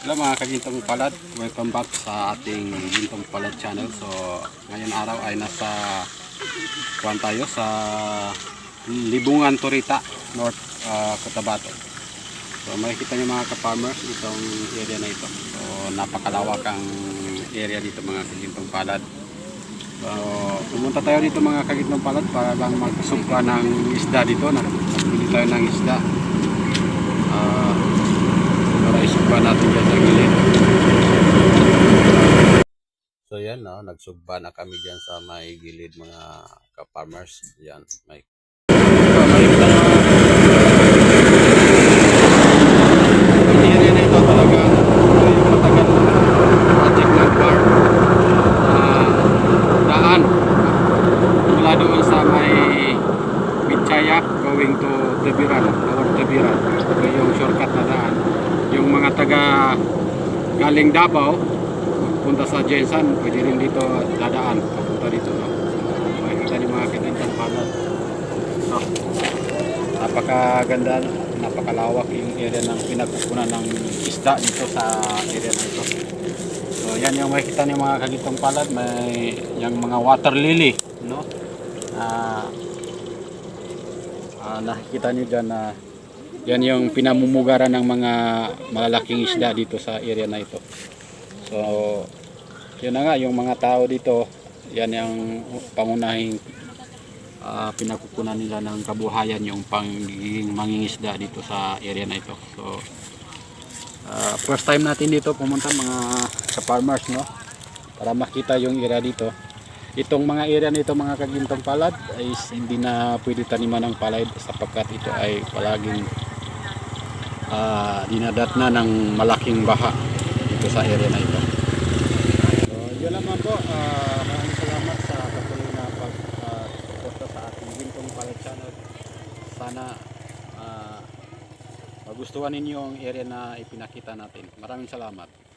Hello mga kagintong palad, welcome back sa ating Gintong Palad channel. So ngayon araw ay nasa kuwan tayo sa Libungan Torita, North uh, Cotabato. So makikita niyo mga ka-farmers itong area na ito. So napakalawak ang area dito mga kagintong palad. So pumunta tayo dito mga kagintong palad para lang magsumpa ng isda dito. Nagbili tayo ng isda. Ah, isugba natin dyan sa gilid. So yan no, nagsugba na kami dyan sa may gilid mga ka-farmers. Yan, may Pichaya going to Tabiran or Tabiran. Ito yung shortcut na daan. Yung mga taga galing Davao punta sa Jensan, pwede rin dito dadaan papunta dito. No? Makikita niyo mga kitintang panel. No? Napakaganda, napakalawak yung area ng pinagkukunan ng isda dito sa area na ito. So yan yung makikita niyo mga kagitong palad, may yung mga water lily, no? Ah, ah, nakikita niyo diyan na yan yung pinamumugaran ng mga malalaking isda dito sa area na ito. So, yun na nga, yung mga tao dito, yan yung pangunahing ah, pinagkukunan nila ng kabuhayan, yung pangiging mangingisda dito sa area na ito. So, ah, first time natin dito pumunta mga sa farmers, no? Para makita yung area dito. Itong mga area nito mga kagintong palad ay hindi na pwede taniman ng palay sapagkat ito ay palaging ah, dinadat na ng malaking baha dito sa area na ito. So, yun lamang po. Ah, maraming salamat sa patuloy na pag-suporta sa ating Gintong Palad channel. Sana ah, magustuhan ninyo ang area na ipinakita natin. Maraming salamat.